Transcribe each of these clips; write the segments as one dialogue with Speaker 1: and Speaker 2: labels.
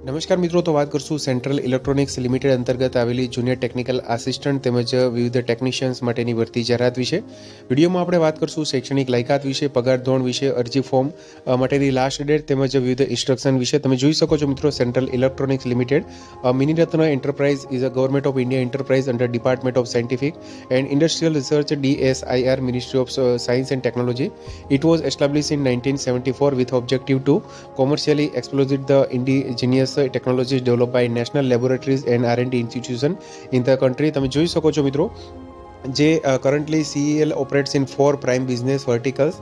Speaker 1: નમસ્કાર મિત્રો, તો વાત કરશું સેન્ટ્રલ ઇલેક્ટ્રોનિક્સ લિમિટેડ અંતર્ગત આવેલી જુનિયર ટેકનિકલ આસિસ્ટન્ટ તેમજ વિવિધ ટેકનિશિયન્સ માટેની ભરતી જાહેરાત વિશે. વિડીયોમાં આપણે વાત કરશું શૈક્ષણિક લાયકાત વિશે, પગાર ધોરણ વિશે, અરજી ફોર્મ માટેની લાસ્ટ ડેટ તેમજ વિવિધ ઇન્સ્ટ્રક્શન વિશે. તમે જોઈ શકો છો મિત્રો central electronics limited Miniratna enterprise is a government of India enterprise under department of scientific and industrial research DSIR ministry of science and technology It was established in 1974 with objective to commercially exploit the indigenous technologies developed by national laboratories and R&D institution in the country તમે જોઈ શકો છો મિત્રો Currently CEL operates in four prime business verticals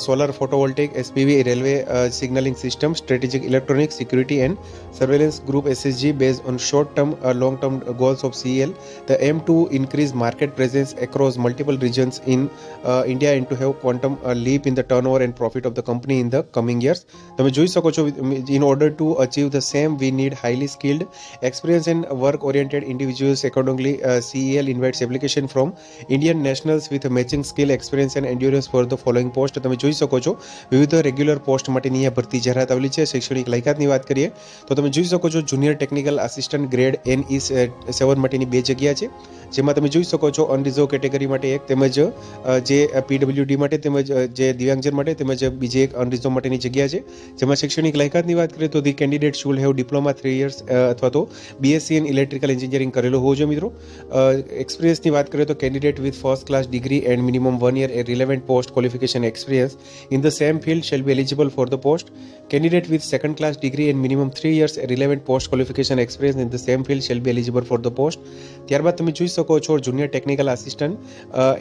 Speaker 1: solar photovoltaic, SPV, railway signaling system, strategic electronic security, and surveillance group SSG based on short term, uh, long term goals of CEL. The aim to increase market presence across multiple regions in India and to have quantum leap in the turnover and profit of the company in the coming years. in order to achieve the same we need highly skilled experienced and work oriented individuals accordingly uh, invites application from Indian nationals with matching skill experience and endurance for the following post તમે જોઈ શકો છો. વિવિધ regular post માટેની અહીંયા ભરતી જાહેરાત આવેલી છે. શૈક્ષણિક લાયકાતની વાત કરીએ, તો તમે જોઈ શકો છો junior technical assistant grade N E seven માટેની બે જગ્યા છે. જેમાં તમે જોઈ શકો છો અનરિઝર્વ કેટેગરી માટે એક, તેમજ જે પીડબ્લ્યુડી માટે, તેમજ જે દિવ્યાંગજન માટે, તેમજ બીજી એક અનરિઝર્વ માટેની જગ્યા છે. જેમાં શૈક્ષણિક લાયકાતની વાત કરીએ, તો the candidate should have diploma three years અથવા તો બીએસસી ઇન ઇલેક્ટ્રિકલ એન્જિનિયરિંગ કરેલો હોવો જોઈએ મિત્રો. એક્સપિરિયન્સની વાત કરીએ તો candidate with first class degree and minimum one year a post post experience. Experience the same same field be be eligible for post. Post candidate second class degree and minimum three years relevant post qualification experience in the same field shall be eligible for the post ત્યારબાદ તમે જોઈ શકો છો junior technical assistant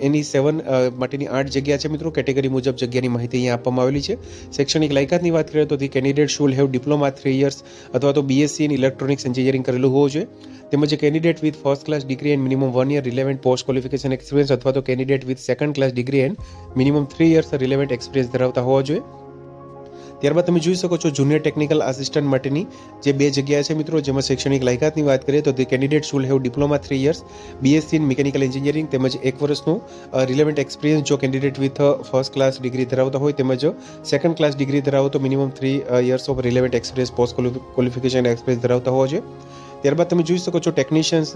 Speaker 1: એની seven માટેની આઠ જગ્યા છે મિત્રો. કેટેગરી મુજબ જગ્યાની માહિતી અહીંયા આપવામાં આવેલી છે. શૈક્ષણિક લાયકાતની વાત કરીએ તો the candidate should have diploma three years અથવા તો બીએસસી ઇન ઇલેક્ટ્રોનિક્સ એન્જિનિયરિંગ કરેલું હોવું જોઈએ. તેમજ candidate with first class degree and minimum one year relevant post qualification experience અથવા તો candidate with second class degree and minimum three years relevant experience ધરાવતા હોવા જોઈએ. ત્યારબાદ તમે જોઈ શકો છો જુનિયર ટેકનિકલ આસિસ્ટન્ટ માટેની જે બે જગ્યા છે મિત્રો, જેમાં શૈક્ષણિક લાયકાતની વાત કરીએ તો તે candidate should have diploma three years BSc in mechanical engineering તેમજ એક વર્ષનું રિલેવન્ટ એક્સપિરિયન્સ જો candidate with first class degree ધરાવતા હોય તેમજ સેકન્ડ ક્લાસ ડિગ્રી ધરાવો તો minimum three years of relevant experience post qualification experience ધરાવતા હોવો જોઈએ. ત્યારબાદ તમે જોઈ શકો છો ટેકનિશિયન્સ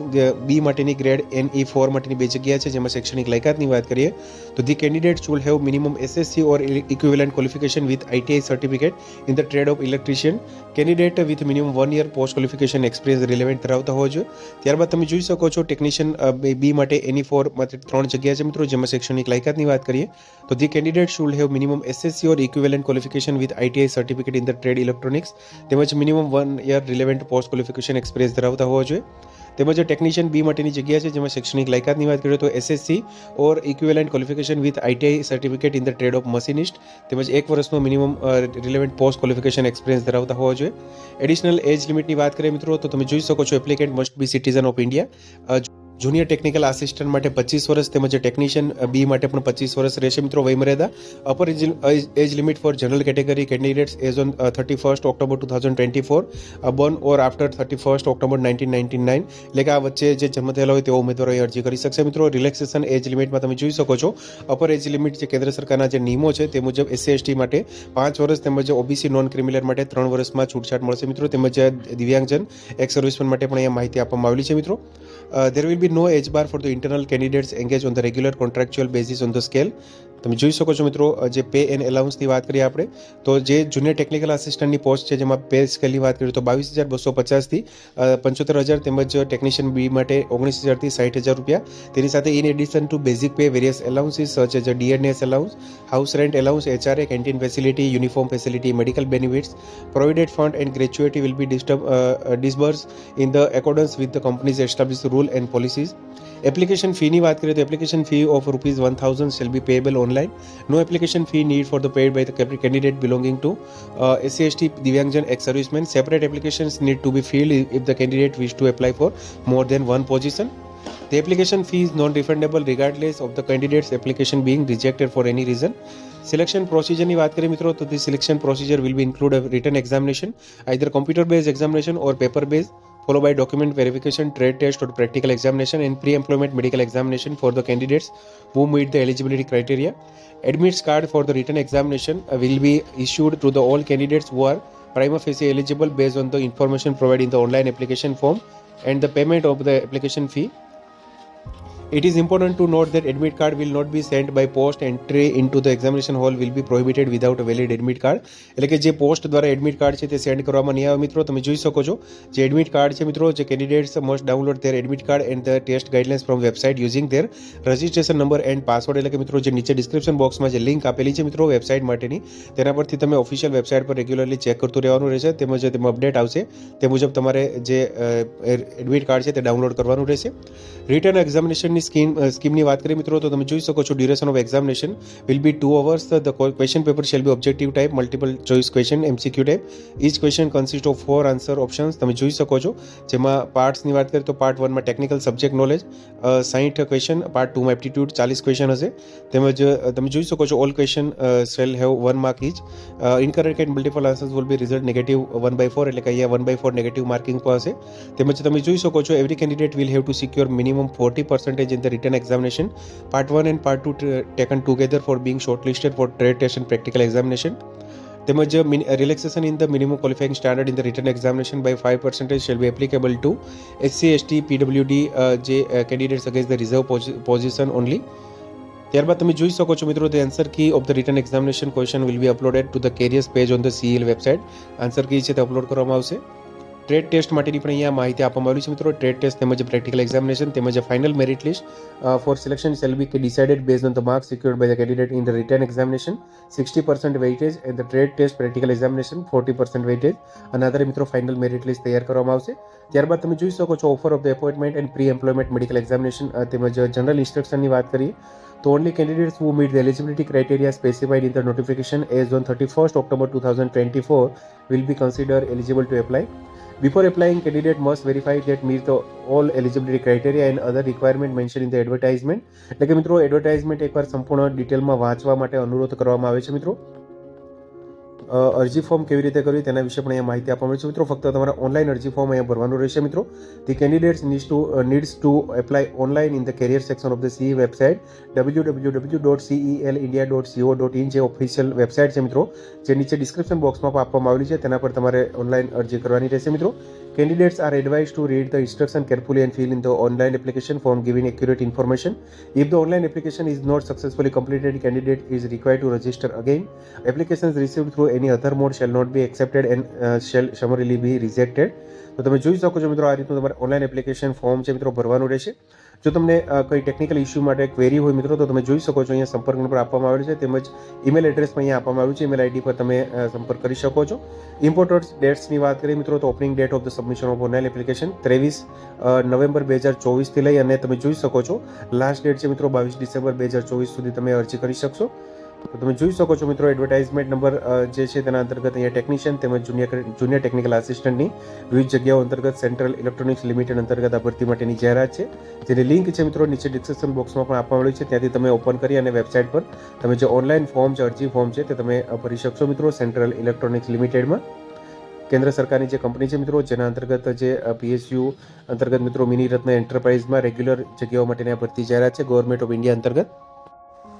Speaker 1: બી માટેની ગ્રેડ એન ઈ ફોર માટેની બે જગ્યા છે, જેમાં શૈક્ષણિક લાયકાતની વાત કરીએ, તો the candidate should have minimum SSC or equivalent qualification with ITI certificate in the trade of electrician candidate with minimum one year post qualification experience relevant ધરાવતા હોવો જોઈએ. ત્યારબાદ તમે જોઈ શકો છો ટેકનિશિયન બી માટે એની ફોર માટે ત્રણ જગ્યા છે મિત્રો, જેમાં શૈક્ષણિક લાયકાતની વાત કરીએ, તો the candidate should have minimum SSC or equivalent qualification with ITI certificate in the trade electronics તેમજ minimum one year relevant post qualification experience ધરાવતા હોવા જોઈએ. તેમજ ટેકનિશિયન બી માટેની જગ્યા છે, જેમાં શૈક્ષણિક લાયકાતની વાત કરીએ તો SSC or equivalent qualification with ITI certificate in the trade of machinist તેમજ એક વર્ષનો minimum relevant post qualification experience ધરાવતા હોવા જોઈએ. એડિશનલ એજ લિમિટની વાત કરીએ મિત્રો, તો તમે જોઈ શકો છો applicant must be citizen of India junior technical assistant માટે પચીસ વર્ષ તેમજ ટેકનિશિયન બી માટે પણ પચીસ વર્ષ રહેશે મિત્રો વયમર્યાદા. Upper age limit for general category candidates as on thirty first October two thousand twenty four born or after thirty first October nineteen ninety nine એટલે કે આ વચ્ચે જે જન્મ થયેલા હોય તેઓ ઉમેદવારો અરજી કરી શકશે મિત્રો. રિલેક્સેશન એજ લિમિટમાં તમે જોઈ શકો છો. અપર એજ લિમિટ જે કેન્દ્ર સરકારના જે નિયમો છે તે મુજબ એસસી એસટી માટે પાંચ વર્ષ તેમજ ઓબીસી નોન ક્રિમિનલ માટે ત્રણ વર્ષમાં છૂટછાટ મળશે મિત્રો. તેમજ દિવ્યાંગજન એક્સ સર્વિસમેન માટે પણ અહીંયા માહિતી આપવામાં આવેલી છે મિત્રો. Uh, there will be no age bar for the internal candidates engaged on the regular contractual basis on the scale. તમે જોઈ શકો છો મિત્રો જે પે એન્ડ એલાઉન્સની વાત કરીએ આપણે, તો જે જુનિયર ટેકનિકલ આસિસ્ટન્ટની પોસ્ટ છે, જેમાં પે સ્કેલની વાત કરીએ તો બાવીસ હજાર બસો પચાસથી પંચોતેર હજાર તેમજ ટેકનિશિયન બી માટે ઓગણીસ હજારથી સાઠ હજાર રૂપિયા. તેની સાથે in addition to basic pay various allowances such જે DNS allowance house rent allowance HRA canteen facility uniform facility medical benefits provided fund and gratuity will be disturb disburse in the accordance with the companies establish rule and policies. Application ફીની વાત કરીએ તો application fee of rupees one thousand shall be payable online online. No application fee need for the paid by the candidate belonging to uh, SCST Divyangjan ex-servicemen. Separate applications need to be filled if the candidate wish to apply for more than one position. The application fee is non-refundable regardless of the candidate's application being rejected for any reason. Selection procedure. વાત કરીએ મિત્રો તો the selection procedure will be written examination either computer based examination or paper based followed by document verification, trade test or practical examination and pre-employment medical examination for the candidates who meet the eligibility criteria. Admits card for the written examination uh, will be issued to the all candidates who are prima facie eligible based on the information provided in the online application form and the payment of the application fee It is important to note that admit card will not be sent by post. Entry into the examination hall, will be prohibited without a valid admit card. એટલે કે જે post દ્વારા admit card છે તે send કરવામાં નહીં આવે મિત્રો, તમે જોઈ શકો છો જે એડમિટ કાર્ડ છે મિત્રો, જે candidates must download their admit card and the test guidelines from website using their registration number and password એટલે કે મિત્રો, જે નીચે ડિસ્ક્રિપ્શન બોક્સમાં જે લિંક આપેલી છે મિત્રો વેબસાઇટ માટેની, તેના પરથી તમે ઓફિશિયલ વેબસાઇટ પર રેગ્યુલરલી ચેક કરતું રહેવાનું રહેશે, તેમજ તેમાં અપડેટ આવશે તે મુજબ તમારે જે એડમિટ કાર્ડ છે તે ડાઉનલોડ કરવાનું રહેશે રિટર્ન એક્ઝામિનેશનની સ્કીમ સ્કીમની વાત કરીએ મિત્રો તો તમે જોઈ શકો છો duration of examination will be two hours the question paper shall be objective type multiple choice question MCQ type each question consist of four answer options તમે જોઈ શકો છો જેમાં પાર્ટ્સની વાત કરીએ તો પાર્ટ વનમાં ટેકનિકલ સબ્જેક્ટ નોલેજ સાહીઠ ક્વેશ્ચન પાર્ટ ટુમાં એપ્ટિટ્યૂડ ચાલીસ ક્વેશ્ચન હશે. તેમજ અ, તમે જોઈ શકો છો all question shall have one mark each incorrect and multiple answers will be result negative one by four એટલે કે અહીંયા one by four negative marking પર હશે. તેમજ તમે જોઈ શકો છો every candidate will have to secure minimum forty in the written examination part one and part two taken together for being short listed for trade test and practical examination તેમજ relaxation in the minimum qualifying standard in the written examination by five percentage shall be applicable to SC ST PWD જે candidates against the reserve position only ત્યારબાદ તમે જોઈ શકો છો મિત્રો the answer key of the written examination question will be uploaded to the careers page on the CL website answer key છે તે upload કરવામાં આવશે. ટ્રેડ ટેસ્ટ માટેની પણ અહીંયા માહિતી આપવામાં આવી છે મિત્રો. ટ્રેડ ટેસ્ટ તેમજ પ્રેક્ટિકલ એક્ઝામિનેશન તેમજ final merit list for selection shall be decided base on the marks secured by the candidate in the written examination sixty percent weightage and the trade test practical examination forty percent weightage અને આધારે મિત્રો final merit list તૈયાર કરવામાં આવશે. ત્યારબાદ તમે જોઈ શકો છો offer of the appointment and pre employment medical examination તેમજ જનરલ ઇન્સ્ટ્રક્શનની વાત કરીએ, તો only candidates who meet the eligibility criteria specified in the notification as on 31st October 2024 will be considered eligible to apply. Before applying, candidate must verify that meet the all eligibility criteria and other requirement mentioned in the advertisement. એટલે કે મિત્રો advertisement એકવાર સંપૂર્ણ ડિટેલમાં વાંચવા માટે અનુરોધ કરવામાં આવે છે મિત્રો અરજી ફોર્મ કેવી રીતે કરવી તેના વિશે પણ અહીંયા માહિતી આપવામાં છે. મિત્રો, ફક્ત તમારે ઓનલાઈન અરજી ફોર્મ અહીંયા ભરવાનું રહેશે, મિત્રો. The candidates needs to needs to apply online in the career section of the CE website W W W dot CEL India dot CO dot in જે ઓફિશિયલ વેબસાઇટ છે, મિત્રો. જે નીચે ડિસ્ક્રિપ્શન બોક્સમાં આપવામાં આવેલી છે, તેના પર તમારે ઓનલાઈન અરજી કરવાની રહેશે, મિત્રો. Candidates are advised to read the instruction carefully and fill in the online application form giving accurate information. If the online application is not successfully completed, candidate is required to register again. Applications received through any other mode shall not be accepted and uh, shall summarily be rejected. તો તમે જોઈ શકો છો મિત્રો આ રીતનું તમારે online application form છે મિત્રો ભરવાનું રહેશે જો તમને કોઈ ટેકનિકલ ઇસ્યુ માટે ક્વેરી હોય મિત્રો, તો તમે જોઈ શકો છો, અહીંયા સંપર્ક નંબર આપવામાં આવેલો છે, તેમજ ઈમેલ એડ્રેસ પણ અહીંયા આપવામાં આવ્યું છે ઈમેલ આઈડી પર તમે સંપર્ક કરી શકો છો. ઇમ્પોર્ટન્ટ ડેટ્સની વાત કરીએ મિત્રો, તો opening date of the submission of online application ત્રેવીસ નવેમ્બર બે હજાર ચોવીસથી લઈ અને તમે જોઈ શકો છો લાસ્ટ ડેટ છે મિત્રો, બાવીસ ડિસેમ્બર બે હજાર ચોવીસ સુધી તમે અરજી કરી શકશો. તો તમે જોઈ શકો છો મિત્રો એડવર્ટાઇઝમેન્ટ નંબર જે છે તેના અંતર્ગત અહીંયા ટેકનિશિયન તેમજ જુનિયર જુનિયર ટેકનિકલ આસિસ્ટન્ટની વિવિધ જગ્યાઓ અંતર્ગત સેન્ટ્રલ ઇલેક્ટ્રોનિક્સ લિમિટેડ અંતર્ગત આ ભરતી માટેની જાહેરાત છે. જેની લિંક છે મિત્રો નીચે ડિસ્ક્રિપ્શન બોક્સમાં પણ આપવામાં આવી છે. ત્યાંથી તમે ઓપન કરી અને વેબસાઇટ પર તમે જે ઓનલાઈન ફોર્મ છે, અરજી ફોર્મ છે, તે તમે ભરી શકશો મિત્રો સેન્ટ્રલ ઇલેક્ટ્રોનિક્સ લિમિટેડમાં કેન્દ્ર સરકારની જે કંપની છે મિત્રો, જેના અંતર્ગત જે પીએસયુ અંતર્ગત મિત્રો મિની રત્ન એન્ટરપ્રાઇઝમાં રેગ્યુલર જગ્યાઓ માટેની આ ભરતી જાહેરાત છે. ગવર્મેન્ટ ઓફ ઇન્ડિયા અંતર્ગત.